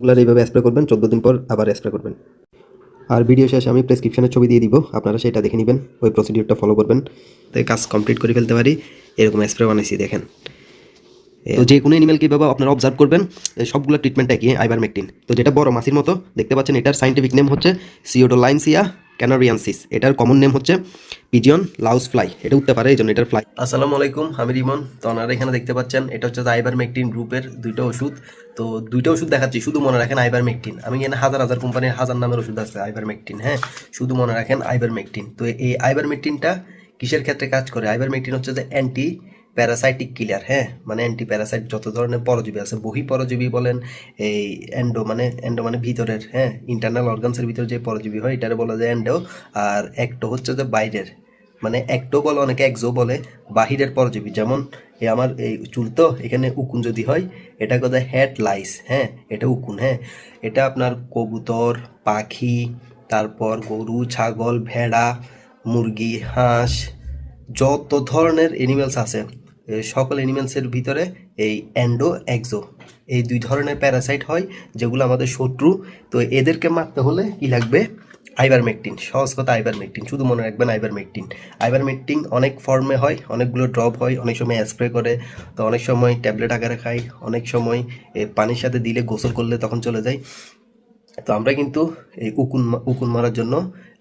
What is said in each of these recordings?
Regular এইভাবে spray করবেন, চোদ্দ দিন পর আবার স্প্রে করবেন। আর ভিডিও শেষে আমি প্রেসক্রিপশনের ছবি দিয়ে দিব, আপনারা সেটা দেখে নেবেন, ওই প্রসিডিওরটা ফলো করবেন। তাই কাজ কমপ্লিট করে ফেলতে পারি, এরকম স্প্রে বানাইছি, দেখেন। তো যে কোনো অ্যানিমেলকে এভাবে আপনারা অবজার্ভ করবেন সবগুলো ট্রিটমেন্ট আইবার আইবারমেকটিন তো যেটা বড় মাসির মতো, দেখতে পাচ্ছেন এটার সাইন্টিফিক নেম হচ্ছে সিওডোলাইনসিয়া ক্যানারিয়ানসিস। এটার কমন নেম হচ্ছে পিজিয়ন লাউস ফ্লাই। এটা উঠতে পারে এই জন্য এটার ফ্লাই আসসালামু আলাইকুম, আমি রিমন। তো আপনারা এখানে দেখতে পাচ্ছেন, এটা হচ্ছে আইবারমেকটিন গ্রুপের দুইটা ওষুধ। তো দুইটা ওষুধ দেখাচ্ছি, শুধু মনে রাখেন আইবারমেকটিন আমি এখানে হাজার হাজার কোম্পানির হাজার নামের ওষুধ আছে আইবারমেকটিন হ্যাঁ? শুধু মনে রাখেন আইবারমেকটিন তো এই আইবারমেকটিনটা কিসের ক্ষেত্রে কাজ করে? আইবারমেকটিন হচ্ছে যে অ্যান্টি প্যারাসাইটিক কিলার হ্যাঁ? মানে অ্যান্টি প্যারাসাইট যত ধরনের পরজীবী আছে, বহি পরজীবী বলেন, এই এন্ডো মানে এন্ডো মানে ভিতরের হ্যাঁ? ইন্টারনাল অর্গানসের ভিতরে যে পরজীবী হয়, এটারে বলা যায় এন্ডো আর একটো হচ্ছে যে বাইরের। মানে একটো বলে, অনেকে একজো বলে, বাহিরের পরজীবী। যেমন এই আমার এই চুল তো, এখানে উকুন যদি হয় এটা কথা হেড লাইস হ্যাঁ? এটা উকুন হ্যাঁ? এটা আপনার কবুতর, পাখি, তারপর গরু, ছাগল, ভেড়া, মুরগি, হাঁস, যত ধরনের এনিমেলস আছে সকল এনিমেলসের ভিতরে এই অ্যান্ডো, এক্সো এই দুই ধরনের প্যারাসাইট হয়, যেগুলো আমাদের শত্রু। তো এদেরকে মারতে হলে কি লাগবে? আইবারমেকটিন, সহজ কথা আইবারমেকটিন, শুধু মনে রাখবেন আইবারমেকটিন। আইবারমেকটিন অনেক ফর্মে হয়, অনেকগুলো ড্রপ হয়, অনেক সময় স্প্রে করে, তো অনেক সময় ট্যাবলেট আকারে খাই অনেক সময় পানির সাথে দিলে গোসল করলে তখন চলে যায়। তো আমরা কিন্তু এই উকুন উকুন মারার জন্য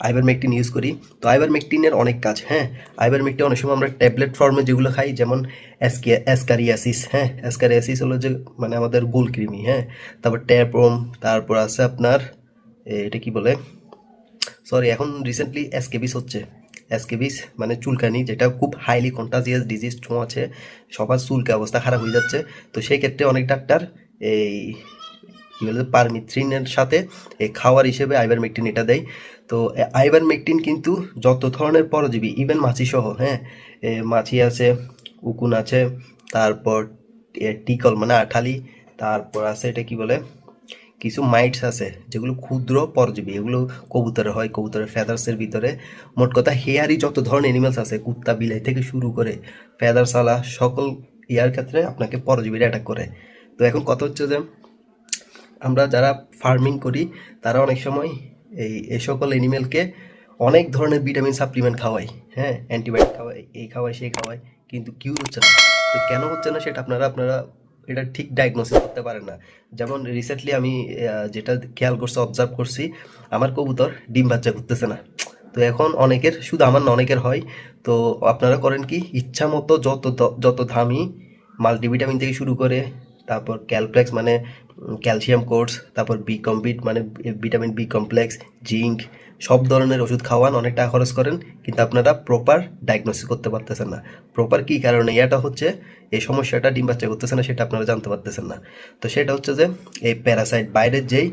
আইবারমেকটিন ইউজ করি। তো আইবারমেকটিনের অনেক কাজ হ্যাঁ? আইবারমেকটিন অনেক সময় আমরা ট্যাবলেট ফর্মে যেগুলো খাই, যেমন অ্যাসকে অ্যাসকারিয়াসিস হ্যাঁ? অ্যাসকারিয়াসিস হলো যে মানে আমাদের গোল কৃমি হ্যাঁ? তারপর ট্যাপ্রোম তারপর আছে আপনার এটা কি বলে? সরি এখন রিসেন্টলি অ্যাসকেবিস হচ্ছে। অ্যাসকেবিস মানে চুলকানি, যেটা খুব হাইলি কন্টাজিয়াস ডিজিজ ছোঁয়াছে সবার চুলকে অবস্থা খারাপ হয়ে যাচ্ছে। তো সেই ক্ষেত্রে অনেক ডাক্তার এই, কি বলে, পারমিথ্রিনের সাথে এই খাওয়ার হিসেবে আইবারমেকটিন এটা দেয়। তো আইবারমেকটিন কিন্তু যত ধরনের পরজীবী ইভেন মাছি সহ হ্যাঁ মাছি আছে, উকুন আছে, তারপর টিকল মানে আঠালি, তারপর আছে এটা কি বলে, কিছু মাইটস আছে, যেগুলো ক্ষুদ্র পরজীবী, এগুলো কবুতরের হয়, কবুতরের ফেদার্সের ভিতরে। মোট কথা হেয়ারি যত ধরনের এনিমেলস আছে, কুত্তা, বিলাই থেকে শুরু করে ফেদারসালা সকল ইয়ার ক্ষেত্রে আপনাকে পরজীবীরা অ্যাটাক করে। তো এখন কথা হচ্ছে যে, আমরা যারা ফার্মিং করি, তারা অনেক সময় এই এই সকল অ্যানিমেলকে অনেক ধরনের ভিটামিন সাপ্লিমেন্ট খাওয়াই হ্যাঁ? অ্যান্টিবায়োটিক খাওয়াই, এই খাওয়াই, সেই খাওয়াই, কিন্তু কিউর হচ্ছে না। তো কেন হচ্ছে না সেটা আপনারা আপনারা এটা ঠিক ডায়াগনোসিস করতে পারেন না। যেমন রিসেন্টলি আমি যেটা খেয়াল করছি অবজার্ভ করছি, আমার কবুতর ডিম বাচ্চা করতেছে না। তো এখন অনেকের, শুধু আমার না, অনেকের হয়। তো আপনারা করেন কি ইচ্ছা মতো যত যত দামি মাল্টিভিটামিন থেকে শুরু করে তারপর ক্যালপ্লেক্স মানে ক্যালসিয়াম কোর্স তারপর বি কমপ্লিট মানে ভিটামিন বি কমপ্লেক্স জিঙ্ক সব ধরনের ওষুধ খাওয়ান, অনেক টাকা খরচ করেন, কিন্তু আপনারা প্রপার ডায়াগনোসিস করতে পারতেছেন না। প্রপার কী কারণে? এটা হচ্ছে, এই সমস্যাটা ডিম বাচ্চা করতেছে না, সেটা আপনারা জানতে পারতেছেন না। তো সেটা হচ্ছে যে, এই প্যারাসাইট বাইরের যেই,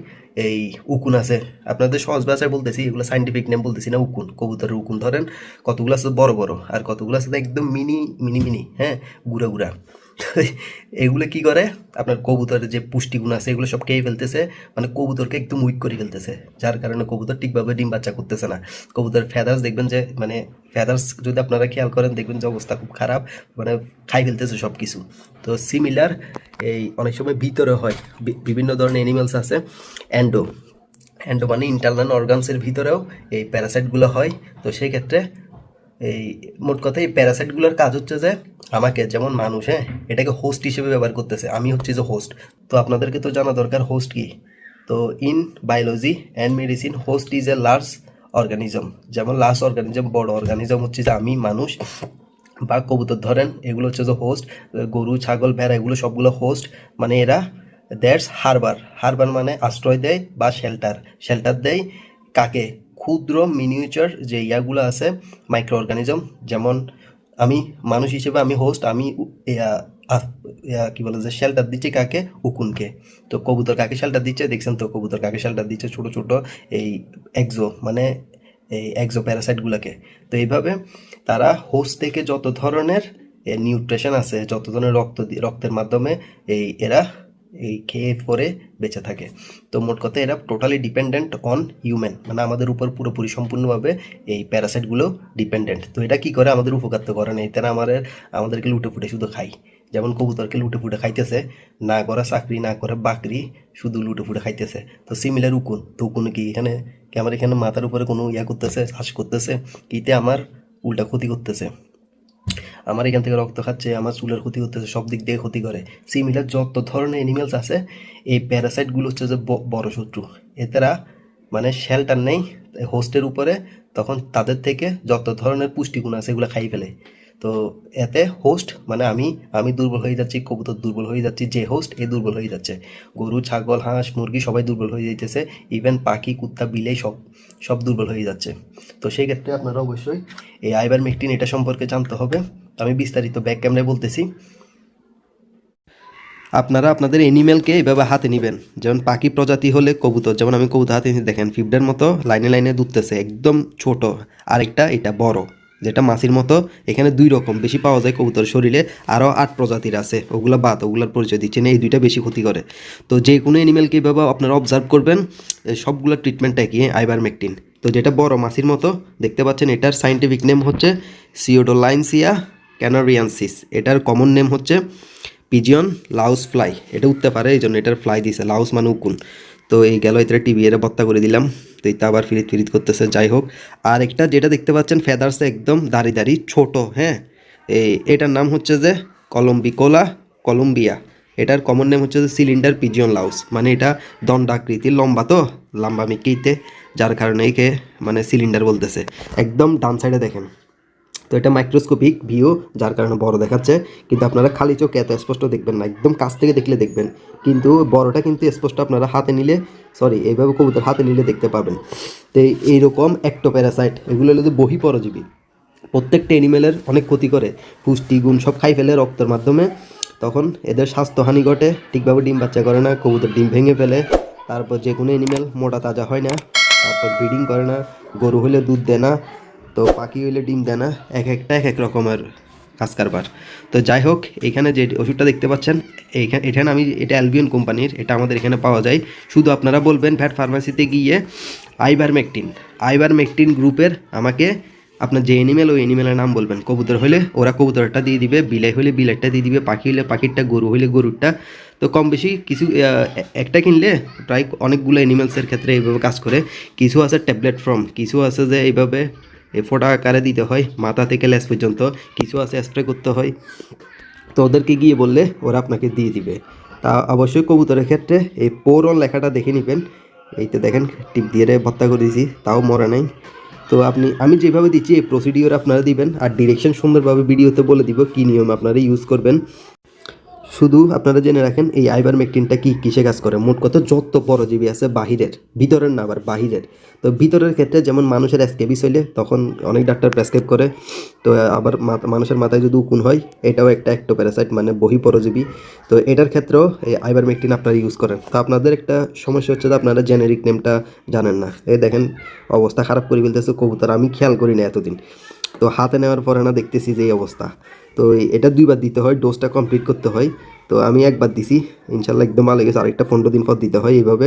এই উকুন আছে, আপনাদের সহজ ভাষায় বলতেছি, এগুলো সাইন্টিফিক নেম বলতেছি না, উকুন, কবুতরের উকুন ধরেন, কতগুলো আছে? বড় বড়, আর কতগুলো আছে? একদম মিনি মিনি মিনি হ্যাঁ গুড়া গুড়া। এগুলো কি করে? আপনার কবুতরের যে পুষ্টিগুণ আছে, এগুলো সব খেয়ে ফেলতেছে মানে কবুতরকে একদম উইক করে ফেলতেছে, যার কারণে কবুতর ঠিকভাবে ডিম বাচ্চা করতেছে না। কবুতর ফেদার্স দেখবেন যে মানে ফেদার্স যদি আপনারা খেয়াল করেন, দেখবেন যে অবস্থা খুব খারাপ মানে খাই ফেলতেছে সব কিছু তো সিমিলার এই অনেক সময় ভিতরে হয় বিভিন্ন ধরনের অ্যানিমালস আছে অ্যান্ডো অ্যান্ডো মানে ইন্টারনাল অর্গানসের ভিতরেও এই প্যারাসাইটগুলো হয়, তো সেই ক্ষেত্রে এই মোট কথা, এই প্যারাসাইটগুলোর কাজ হচ্ছে যে, আমাকে যেমন মানুষ হ্যাঁ এটাকে হোস্ট হিসেবে ব্যবহার করতেছে। আমি হচ্ছি যে হোস্ট তো আপনাদেরকে তো জানা দরকার হোস্ট কি? তো in biology and medicine host is a large organism যেমন লার্জ অর্গানিজম বড় অর্গানিজম হচ্ছে যে আমি, মানুষ বা কবুতর ধরেন, এগুলো হচ্ছে যে হোস্ট গরু, ছাগল, ভেড়া, এগুলো সবগুলো হোস্ট মানে এরা দ্যাটস হারবার হারবার মানে আশ্রয় দেয় বা শেল্টার শেল্টার দেয় কাকে? ক্ষুদ্র মিনিয়েচার যে ইয়াগুলো আছে মাইক্রো অর্গানিজম যেমন আমি মানুষ হিসেবে আমি হোস্ট আমি কি বলে যে শেল্টার দিচ্ছে কাকে? উকুনকে। তো কবুতর কাকে শেল্টার দিচ্ছে? দেখছেন তো, কবুতর কাকে শেল্টার দিচ্ছে? ছোট ছোট এই এক্সো মানে এই এক্সো প্যারাসাইটগুলোকে তো এইভাবে তারা হোস্ট থেকে যত ধরনের নিউট্রেশন আছে, যত ধরনের রক্ত রক্তের মাধ্যমে, এই, এরা এই খেয়ে পরে বেঁচে থাকে। তো মোট কথা এরা টোটালি ডিপেন্ডেন্ট অন হিউম্যান মানে আমাদের উপর পুরোপুরি সম্পূর্ণভাবে এই প্যারাসাইটগুলো ডিপেন্ডেন্ট তো এটা কি করে? আমাদের উপকার তো করে না। তারা আমাদের, আমাদেরকে লুটে ফুটে শুধু খাই যেমন কবুতরকে লুটে ফুটে খাইতেছে, না করে চাকরি, না করে বাকরি, শুধু লুটে ফুটে খাইতেছে। তো সিমিলার উকুন। তো উকুন কি এখানে, কি আমার এখানে মাথার উপরে কোনো ইয়া করতেছে শ্বাস করতেছে কিতে আমার উল্টা ক্ষতি করতেছে? আমার এখান থেকে রক্ত খাচ্ছে, আমার চুলের ক্ষতি করতেছে, সব দিক দিয়ে ক্ষতি করে। সিমিলার যত ধরনের অ্যানিমেলস আছে, এই প্যারাসাইটগুলো হচ্ছে যে বড় শত্রু। এতারা মানে শেল্টার নেই হোস্টের উপরে, তখন তাদের থেকে যত ধরনের পুষ্টিগুণ আছে, এগুলো খাই ফেলে। তো এতে হোস্ট মানে আমি আমি দুর্বল হয়ে যাচ্ছি, কবুতর দুর্বল হয়ে যাচ্ছি, যে হোস্ট এ দুর্বল হয়ে যাচ্ছে। গরু, ছাগল, হাঁস, মুরগি সবাই দুর্বল হয়ে যাইতেছে ইভেন পাখি, কুত্তা বিলে সব সব দুর্বল হয়ে যাচ্ছে। তো সেই ক্ষেত্রে আপনারা অবশ্যই এই আইবার মেকটিন এটা সম্পর্কে জানতে হবে। আমি বিস্তারিত ব্যাক ক্যামেরায় বলতেছি। আপনারা আপনাদের এনিমেলকে এভাবে হাতে নেবেন। যেমন পাখি প্রজাতি হলে কবুতর, যেমন আমি কবুতর হাতে নিয়ে দেখেন, ফিফডের মতো লাইনে লাইনে দুধতেছে, একদম ছোট। আরেকটা, এটা বড়, যেটা মাছির মতো, এখানে দুই রকম, বেশি পাওয়া যায় কবুতর শরীরে আরও আট প্রজাতির আছে, ওগুলো বাদ, ওগুলোর পরিচয় দিচ্ছে না, এই দুইটা বেশি ক্ষতি করে। তো যে কোনো অ্যানিমেলকে এভাবে আপনারা অবজার্ভ করবেন সবগুলো ট্রিটমেন্ট একই আইবারমেকটিন তো যেটা বড় মাছির মতো, দেখতে পাচ্ছেন, এটার সাইন্টিফিক নেম হচ্ছে সিওডোলাইনসিয়া ক্যানারিয়ানসিস এটার কমন নেম হচ্ছে পিজিয়ন লাউস ফ্লাই এটা উঠতে পারে এই জন্য এটার ফ্লাই দিছে লাউস মানে উকুন। তো এই গেল এটা টিভি এর বত্তা করে দিলাম। তো এটা আবার ফিরিত ফিরিত করতেছে, যাই হোক। আর একটা যেটা দেখতে পাচ্ছেন ফেদার্সে একদম দাড়ি দাড়ি, ছোট হ্যাঁ? এই, এটার নাম হচ্ছে যে কলম্বিকোলা কলম্বিয়া এটার কমন নেম হচ্ছে যে সিলিন্ডার পিজিয়ন লাউস মানে এটা দণ্ডাকৃতির লম্বা তো, লম্বা মিকিতে যার কারণে একে মানে সিলিন্ডার বলতেছে। একদম ডান সাইডে দেখেন। তো এটা মাইক্রোস্কোপিক ভিউ যার কারণে বড় দেখাচ্ছে। কিন্তু আপনারা খালি চোখে এত স্পষ্ট দেখবেন না, একদম কাছ থেকে দেখলে দেখবেন। কিন্তু বড়টা কিন্তু স্পষ্ট আপনারা হাতে নিলে সরি এইভাবে কবুতর হাতে নিলে দেখতে পাবেন। তো এই- এইরকম অ্যাক্টোপ্যারাসাইট এগুলো হলো যে বহি পরজীবী প্রত্যেকটা অ্যানিমেলের অনেক ক্ষতি করে। পুষ্টি, গুণ সব খাই ফেলে রক্তের মাধ্যমে। তখন এদের স্বাস্থ্যহানি ঘটে, ঠিকভাবে ডিম বাচ্চা করে না, কবুতর ডিম ভেঙে ফেলে। তারপর যে কোনো অ্যানিমেল মোটা তাজা হয় না, তারপর ব্রিডিং করে না, গরু হলে দুধ দেয় না। তো পাখি হইলে ডিম দেয় না। এক একটা, এক এক রকমের কাজ কারবার। তো যাই হোক, এখানে যে ওষুধটা দেখতে পাচ্ছেন এইখানে এখানে আমি, এটা অ্যালবিয়ন কোম্পানির, এটা আমাদের এখানে পাওয়া যায়। শুধু আপনারা বলবেন ভ্যাট ফার্মাসিতে গিয়ে আইবারমেকটিন আইবারমেকটিন গ্রুপের আমাকে আপনার যে এনিমেল ওই এনিমেলের নাম বলবেন। কবুতর হলে ওরা কবুতরটা দিয়ে দিবে, বিলাই হলে বিলাইটা দিয়ে দিবে, পাখি হলে পাখিরটা, গরু হলে গরুরটা। তো কম বেশি কিছু একটা কিনলে প্রায় অনেকগুলো এনিমেলসের ক্ষেত্রে এইভাবে কাজ করে। কিছু আছে ট্যাবলেট ফর্ম কিছু আছে যে এইভাবে ফোটা আকারে দিতে হয়, মাথা থেকে লেস পর্যন্ত। কিছু আছে স্প্রে করতে হয়। তো ওদেরকে গিয়ে বললে ওরা আপনাকে দিয়ে দিবে। তা অবশ্যই কবুতরের ক্ষেত্রে এই পৌরন লেখাটা দেখে নেবেন। এই তো দেখেন, টিপ দিয়ে ভত্তা করে দিয়েছি তাও মরে নাই। তো আপনি, আমি যেভাবে দিচ্ছি, এই প্রসিডিওর আপনারা দিবেন। আর ডিরেকশন সুন্দরভাবে ভিডিওতে বলে দিব কী নিয়ম আপনারা ইউজ করবেন। শুধু আপনারা জেনে রাখেন, এই আইবারমেকটিনটা কি কিসে কাজ করে? মোট কত যত পরজীবী আছে বাহিরের, ভিতরের না, আবার বাহিরের। তো ভিতরের ক্ষেত্রে যেমন মানুষের স্কেবিস হইলে, তখন অনেক ডাক্তার প্রেসক্রাইব করে। তো আবার মানুষের মাথায় যদি উকুন হয়, এটাও একটা অ্যাক্টোপ্যারাসাইট মানে বহি পরজীবী। তো এটার ক্ষেত্রেও এই আইবারমেকটিন আপনারা ইউজ করেন। তো আপনাদের একটা সমস্যা হচ্ছে যে আপনারা জেনেরিক নেমটা জানেন না। এই দেখেন, অবস্থা খারাপ করে ফেলতেছে কবুতর, আমি খেয়াল করি না এতদিন। তো হাতে নেওয়ার পরে না দেখতেছি যে এই অবস্থা। তো এটা দুইবার দিতে হয় ডোজটা কমপ্লিট করতে হয়। তো আমি একবার দিছি, ইনশাল্লাহ একদম ভালো গেছে। আরেকটা পনেরো দিন পর দিতে হয় এইভাবে।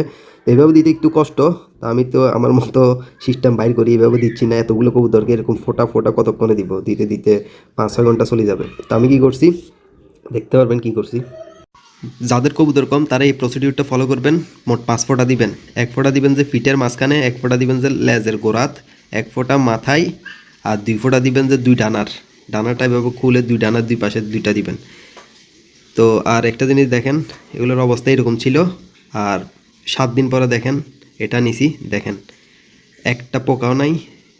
এইভাবে দিতে একটু কষ্ট। তা আমি তো আমার মতো সিস্টেম বাইর করি, এইভাবে দিচ্ছি না। এতগুলো কবুতরকে এরকম ফোটা ফোটা কতক্ষণে দিব? দিতে দিতে পাঁচ, ছয় ঘণ্টা চলে যাবে। তো আমি কি করছি? দেখতে পারবেন কি করছি। যাদের কবুতর কম, তারা এই প্রসিডিউরটা ফলো করবেন। মোট পাঁচ ফোঁটা দিবেন। এক ফোঁটা দিবেন যে ফিটের মাঝখানে, এক ফোঁটা দিবেন যে লেজের গোড়াত। এক ফোঁটা মাথায় আর দুই ফোঁটা দিবেন যে দুই ডানার। ডানাটা এভাবে খুলে দুই ডানার দুই পাশে দুইটা দিবেন। তো আর একটা জিনিস দেখেন, এগুলোর অবস্থা এরকম ছিল। আর সাত দিন পরে দেখেন, এটা নিছি, দেখেন। একটা পোকাও নাই,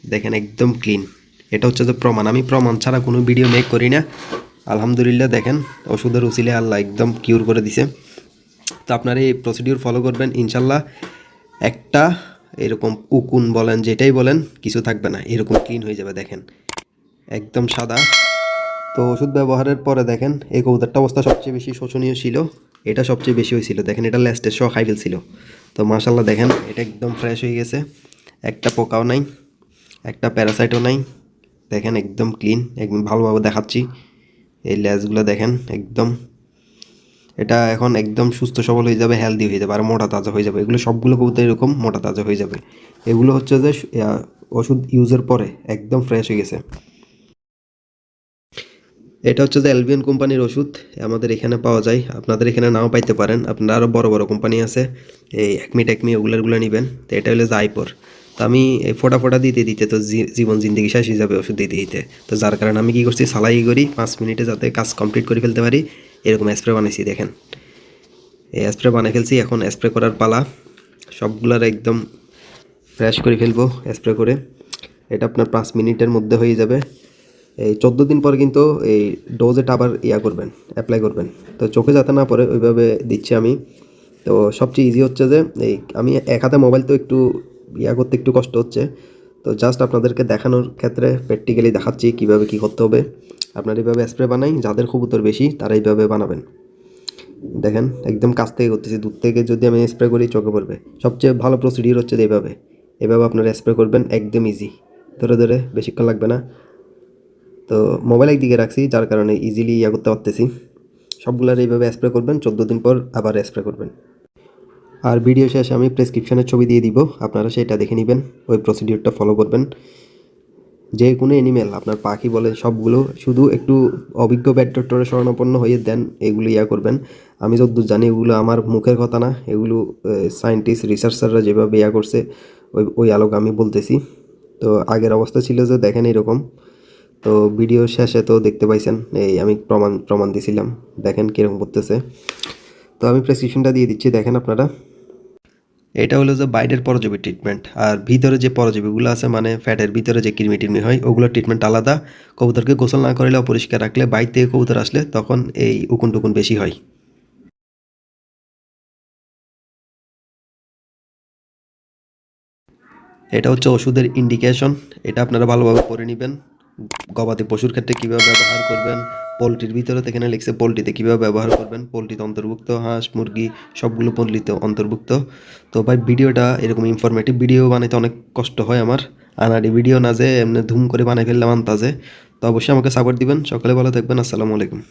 দেখেন একদম ক্লিন এটা হচ্ছে যে প্রমাণ। আমি প্রমাণ ছাড়া কোনো ভিডিও মেক করি না। আলহামদুলিল্লাহ, দেখেন, ওষুধের উচিলে আল্লাহ একদম কিউর করে দিছে। তো আপনারা এই প্রসিডিউর ফলো করবেন, ইনশাল্লাহ। একটা এরকম উকুন বলেন, যেটাই বলেন, কিছু থাকবে না। এরকম ক্লিন হয়ে যাবে, দেখেন। একদম সাদা। তো ওষুধ ব্যবহারের পরে দেখেন, এই কবুতরটা অবস্থা সবচেয়ে বেশি শোচনীয় ছিল। এটা সবচেয়ে বেশি হয়েছিল। দেখেন, এটা ল্যাস্টে সহ খাই ফেলছিল তো মাশাল্লাহ দেখেন, এটা একদম ফ্রেশ হয়ে গেছে। একটা পোকাও নাই, একটা প্যারাসাইটও নাই। দেখেন, একদম ক্লিন একদম ভালোভাবে দেখাচ্ছি। এই ল্যাসগুলো দেখেন, একদম এটা এখন একদম সুস্থ, সবল হয়ে যাবে হেলদি হয়ে যাবে, আর মোটা তাজা হয়ে যাবে। এগুলো সবগুলো কবুতর এরকম মোটা তাজা হয়ে যাবে। এগুলো হচ্ছে যে ওষুধ ইউজের পরে একদম ফ্রেশ হয়ে গেছে। এটা হচ্ছে যে এলভিএন কোম্পানির ওষুধ, আমাদের এখানে পাওয়া যায়। আপনাদের এখানে নাও পাইতে পারেন। আপনারা আরও বড় বড় কোম্পানি আছে। এই একমি টেকমি ওগুলোগুলো নেবেন। তো এটা হলো যে আইপর তো আমি এই ফোটা ফোটা দিতে দিতে তো জীবন জিন্দিগি শেষ হয়ে যাবে ওষুধ দিতে দিতে। তো যার কারণে আমি কী করছি, সালাই করি, পাঁচ মিনিটে যাতে কাজ কমপ্লিট করে ফেলতে পারি। এরকম স্প্রে বানাইছি, দেখেন। এই স্প্রে বানিয়ে ফেলছি, এখন স্প্রে করার পালা। সবগুলার একদম ফ্রেশ করে ফেলব স্প্রে করে। এটা আপনার পাঁচ মিনিটের মধ্যে হয়ে যাবে। এই চোদ্দ দিন পর কিন্তু এই ডোজেটা আবার ইয়া করবেন অ্যাপ্লাই করবেন। তো চোখে যাতে না পড়ে, ওইভাবে দিচ্ছি আমি। তো সবচেয়ে ইজি হচ্ছে যে, এই আমি এক হাতে মোবাইল তো একটু ইয়া করতে একটু কষ্ট হচ্ছে। তো জাস্ট আপনাদেরকে দেখানোর ক্ষেত্রে প্র্যাকটিক্যালি দেখাচ্ছি কীভাবে কী করতে হবে। আপনার এইভাবে স্প্রে বানাই, যাদের কবুতর বেশি, তারা এইভাবে বানাবেন। দেখেন, একদম কাছ থেকে করতেছি। দূর থেকে যদি আমি স্প্রে করি, চোখে পড়বে। সবচেয়ে ভালো প্রসিডিউর হচ্ছে যে এভাবে এভাবে আপনারা স্প্রে করবেন, একদম ইজি ধরে ধরে, বেশিক্ষণ লাগবে না। তো মোবাইল একদিকে রাখছি, যার কারণে ইজিলি ইয়া করতে পারতেছি। সবগুলার এইভাবে স্প্রে করবেন, চোদ্দ দিন পর আবার স্প্রে করবেন। আর ভিডিও শেষে আমি প্রেসক্রিপশনের ছবি দিয়ে দিব। আপনারা সেটা দেখে নেবেন, ওই প্রসিডিউরটা ফলো করবেন। যে কোনো অ্যানিমেল আপনার পাখি বলে সবগুলো শুধু একটু অভিজ্ঞ ব্যাট ডক্টরের শরণাপন্ন হয়ে দেন, এগুলো ইয়া করবেন। আমি যতদূর জানি এগুলো আমার মুখের কথা না, এগুলো সায়েন্টিস্ট রিসার্চাররা যেভাবে ইয়া করছে, ওই ওই আলোকে আমি বলতেছি। তো আগের অবস্থা ছিল যে দেখেন এরকম। তো ভিডিও শেষে তো দেখতে পাইছেন, এই আমি প্রমাণ প্রমাণ দিছিলাম। দেখেন কীরকম করতেছে। তো আমি প্রেসক্রিপশনটা দিয়ে দিচ্ছি, দেখেন আপনারা। এটা হলো যে বাইরের পরজীবী ট্রিটমেন্ট আর ভিতরে যে পরজীবীগুলো আছে মানে ফ্যাটের ভিতরে যে কৃমি টিমি হয়, ওগুলো ট্রিটমেন্ট আলাদা। কবুতরকে গোসল না করলে অপরিষ্কার রাখলে, বাইর থেকে কবুতর আসলে তখন এই উকুন টুকুন বেশি হয়। এটা হচ্ছে ওষুধের ইন্ডিকেশন এটা আপনারা ভালোভাবে পড়ে নেবেন। গবাদি পশুর ক্ষেত্রে কীভাবে ব্যবহার করবেন পোলট্রির ভিতরে এখানে লিখছে পোলট্রিতে কীভাবে ব্যবহার করবেন? পোলট্রিতে অন্তর্ভুক্ত, হাঁস, মুরগি, সবগুলো পোলট্রিতে অন্তর্ভুক্ত। তো ভাই, ভিডিওটা এরকম ইনফরমেটিভ ভিডিও বানাইতে অনেক কষ্ট হয় আমার। আনাড়ি ভিডিও না যে, এমনি ধুম করে বানাই ফেললাম আনতাজে তো অবশ্যই আমাকে সাপোর্ট দিবেন। সকালে ভালো থাকবেন। আসসালামু আলাইকুম।